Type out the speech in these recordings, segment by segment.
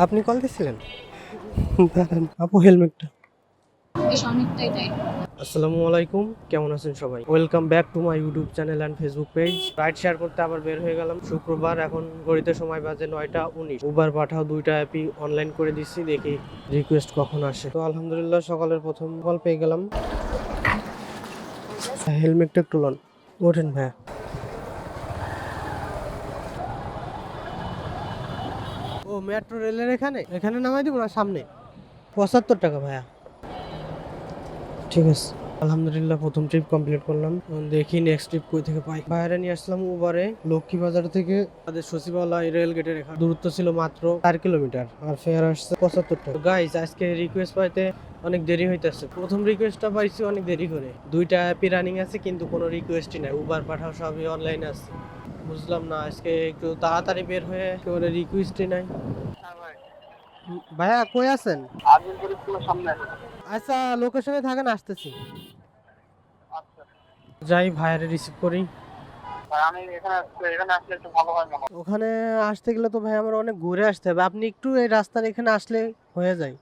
আপনি কল দিছিলেন? দাঁড়ান আপু হেলমেটটা। বেশ অনেকটাই তাই। আসসালামু আলাইকুম কেমন আছেন সবাই? Welcome back to my YouTube channel and Facebook page ride share করতে আবার বের হয়ে গেলাম। শুক্রবার এখন ঘড়িতে সময় বাজে নয়টা উনিশ। উবার পাঠাও দুইটা অ্যাপই অনলাইন করে দিচ্ছি দেখি রিকোয়েস্ট কখন আসে। তো আলহামদুলিল্লাহ সকালের প্রথম কল পেয়ে গেলাম। হেলমেটটা একটু লন। ওঠেন ভাইয়া। ও, মেট্রো রেলের এখানে? এখানে নামাই দিব না সামনে? পঁচাত্তর টাকা ভাইয়া। ঠিক আছে। আলহামদুলিল্লাহ, প্রথম ট্রিপ কমপ্লিট করলাম। দেখি নেক্সট ট্রিপ কই থেকে পাই। বাইরে নিয়ে আসলাম উবারে লক্ষ্মী বাজার থেকে আমাদের সচিবালয় রেল গেটের এখানে। দূরত্ব ছিল মাত্র চার কিলোমিটার, আর ফেয়ার আসছে পঁচাত্তর টাকা। গাইস আজকে রিকোয়েস্ট পাইতে অনেক দেরি হইতেছে। প্রথম রিকোয়েস্টটা পাইছি অনেক দেরি করে। দুইটা অ্যাপই রানিং আছে, কিন্তু কোনো রিকোয়েস্টই নাই। উবার পাঠাও সবই অনলাইন আছে। বুঝলাম না আজকে একটু তাড়াতাড়ি বের হয়ে একেবারে রিকোয়েস্টই নাই। ভাইয়া কই আছেন? আচ্ছা লোকেশনে থাকেন আসতেছি। যাই ভাইয়ারে রিসিভ করি। আমি এখানে এখানে আসলে একটু ভালো ওখানে আসতে গেলে তো ভাই আমার অনেক ঘুরে আসতে হবে। আপনি একটু এই রাস্তার এখানে আসলে হয়ে যায়।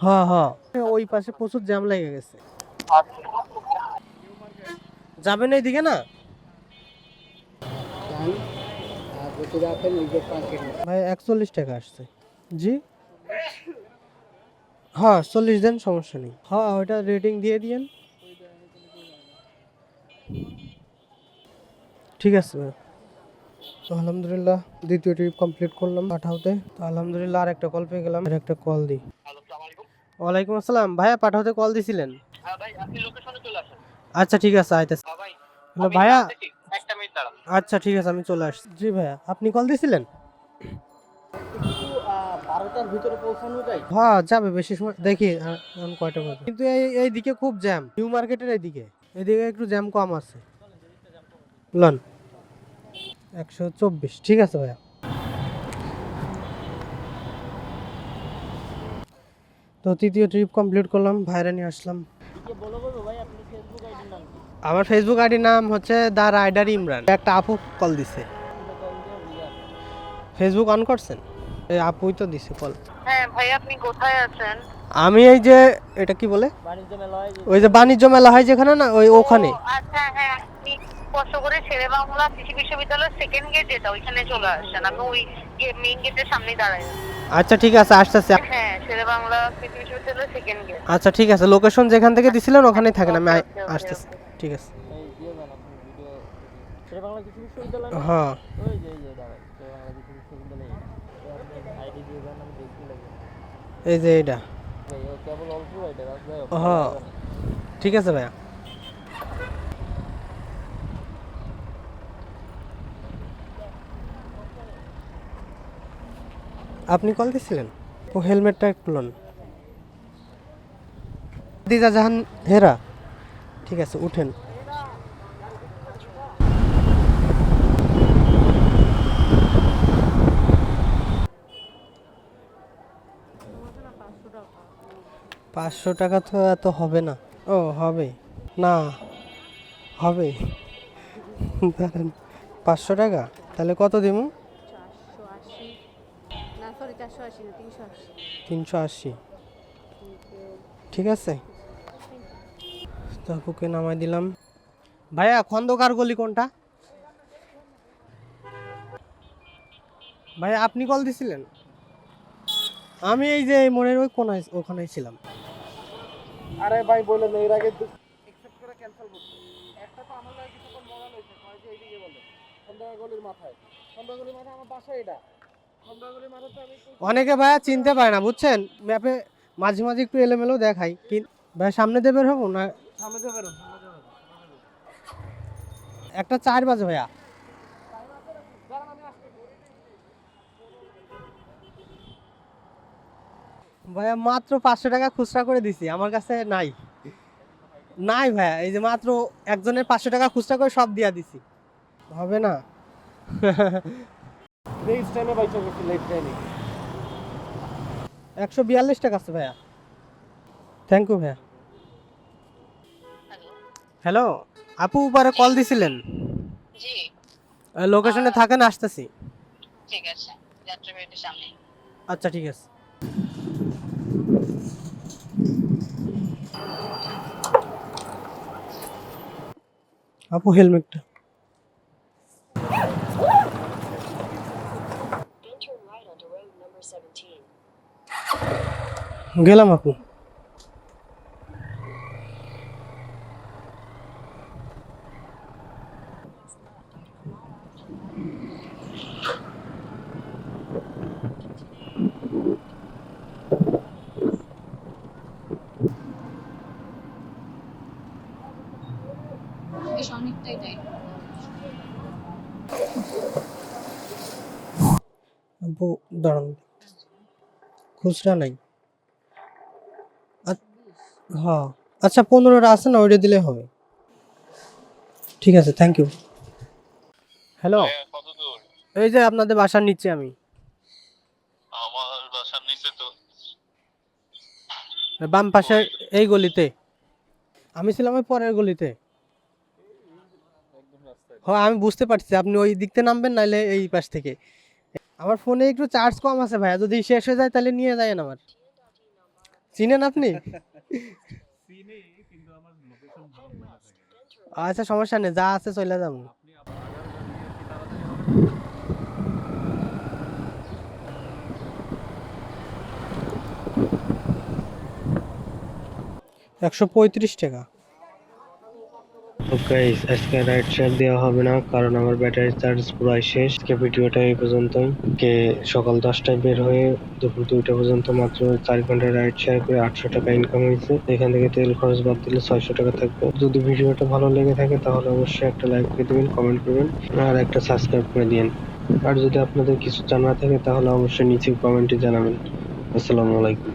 হ্যাঁ হ্যাঁ ওই পাশে প্রচুর জ্যাম লেগে গেছে। আচ্ছা। যাবেন এইদিকে না? ভাই একচল্লিশ টাকা আসছে। জি? হ্যাঁ চল্লিশ দেন সমস্যা নেই। হ্যাঁ ওইটা রেটিং দিয়ে দিয়েন। ঠিক আছে ভাই। তো আলহামদুলিল্লাহ দ্বিতীয় ট্রিপ কমপ্লিট করলাম পাঠাওতে। তো আলহামদুলিল্লাহ আর একটা কল পেয়ে গেলাম। আর একটা কল দিই। ওয়ালাইকুম আসসালাম। ভাইয়া পাঠাওতে কল দিছিলেন? হ্যাঁ ভাই আপনি লোকেশনে চলে আসেন। আচ্ছা ঠিক আছে আইতেছে। হ্যাঁ ভাইয়া। একটা মিনিট দাঁড়ান। আচ্ছা ঠিক আছে আমি চলে আসছি। জি ভাইয়া আপনি কল দিছিলেন? বারোটার ভিতরে পৌঁছানো যায়? হ্যাঁ যাবে বেশি সময় দেখি এখন কয়টা বাজে। কিন্তু এই এই দিকে খুব জ্যাম নিউ মার্কেটের এইদিকে। এদিকে একটু জ্যাম কম আছে। লন একশো চব্বিশ ঠিক আছে ভাইয়া। তো তৃতীয় ট্রিপ কমপ্লিট করলাম ভাইরা নিয়ে আসলাম। আমার ফেসবুক আইডির নাম হচ্ছে দা রাইডার ইমরান। একটা আপু কল দিছে। ফেসবুক অন করছেন? এই আপুই তো দিছে কল হ্যাঁ ভাই আপনি কোথায় আছেন? আমি এই যে এটা কি বলে? ওই যে বাণিজ্য মেলা হয় যেখানে না ওই ওখানে। আচ্ছা হ্যাঁ আপনি কষ্ট করে শেরে বাংলা কৃষি বিশ্ববিদ্যালয়ের সেকেন্ড গেট যেটা ওইখানে চলে আসছেন। আমি ওই মেইন গেটের সামনে দাঁড়াই আছি। আচ্ছা ঠিক আছে আসতেছি। হ্যাঁ শেরে বাংলা কৃষি বিশ্ববিদ্যালয়ের সেকেন্ড গেট আচ্ছা ঠিক আছে লোকেশন যেখান থেকে দিছিলেন ওখানেই থাকেন আমি okay, আসতেছি. ঠিক আছে। হ্যাঁ। এই যে এইটা। হ্যাঁ। ঠিক আছে ভাইয়া। আপনি কল দিছিলেন? ও হেলমেটটা একটু লন। দিদা জাহান হেরা। ঠিক আছে উঠেন। পাঁচশো টাকা তো এত হবে না। ও হবে। না হবে। দাঁড়ান পাঁচশো টাকা? তাহলে কত দিব তিনশো আশি। ঠিক আছে? তারপরকে নামাই দিলাম। ভাইয়া খন্দকার গলি কোনটা? ভাইয়া আপনি কল দিছিলেন? আমি এই যে এই মোড়ের ওই কোনায় ওখানেই ছিলাম। আরে ভাই বলে না এর আগে একসেপ্ট করে ক্যান্সেল করতে একটা তো আমার লাগে কিছুক্ষণ মজা লইছে কয় যে এইদিকে বলে সন্ধ্যা গলির মাথায়। সন্ধ্যা গলির মাথায় আমার বাসা এটা। সন্ধ্যা গলির মাথাতে আমি অনেকে ভাইয়া চিনতে পারে না বুঝছেন? ম্যাপে মাঝে মাঝে একটু এলোমেলো দেখাই কি ভাই সামনে দিয়ে বের হব না? একটা চার বাজে ভাইয়া। ভাইয়া মাত্র পাঁচশো টাকা খুচরা করে দিছি আমার কাছে নাই। নাই ভাইয়া এই যে মাত্র একজনের পাঁচশো টাকা খুচরা করে সব দিয়া দিছি। হবে না? একশো বিয়াল্লিশ টাকা আছে ভাইয়া। থ্যাংক ইউ ভাইয়া। হ্যালো আপু উপরে কল দিছিলেন। জি। লোকেশনে থাকেন আসতেছি। ঠিক আছে। যাত্রা বাড়িতে সামনে। আচ্ছা ঠিক আছে। আপু হেলমেটটা Enter right onto road number 17. গেলাম আপু বেশ অনেকটাই টাইট আপু দাঁড়ান খুচরা নাই। হ্যাঁ। আচ্ছা পনেরোটা আছে না ওইটা দিলে হবে। ঠিক আছে থ্যাংক ইউ হ্যালো এই যে আপনাদের বাসার নিচে আমি। আমার বাসার নিচে তো। বাম পাশে এই গলিতে। আমি ছিলাম ওই পরের গলিতে। হ্যাঁ আমি বুঝতে পারছি আপনি ওই দিকতে নামবেন নাহলে এই পাশ থেকে। আমার ফোনে একটু চার্জ কম আছে ভাইয়া। যদি শেষ হয়ে যায় তাহলে নিয়ে যাবেন আমার। চিনেন আপনি? আচ্ছা সমস্যা নেই, যা আছে চলে যাব। একশো পঁয়ত্রিশ টাকা। গাইস আজকে রাইড শেয়ার দেওয়া হবে না, কারণ আমার ব্যাটারি চার্জ পুরাই শেষ। আজকে ভিডিওটা এই পর্যন্তই। কে সকাল দশটায় বের হয়ে দুপুর দুইটা পর্যন্ত মাত্র চার ঘণ্টা রাইড শেয়ার করে আটশো টাকা ইনকাম হয়েছে। এখান থেকে তেল খরচ বাদ দিলে ছয়শো টাকা থাকবে। যদি ভিডিওটা ভালো লেগে থাকে, তাহলে অবশ্যই একটা লাইক করে দিবেন কমেন্ট করবেন, আর একটা সাবস্ক্রাইব করে দিন আর যদি আপনাদের কিছু জানা থাকে, তাহলে অবশ্যই নিচে কমেন্টে জানাবেন। আসসালামু আলাইকুম।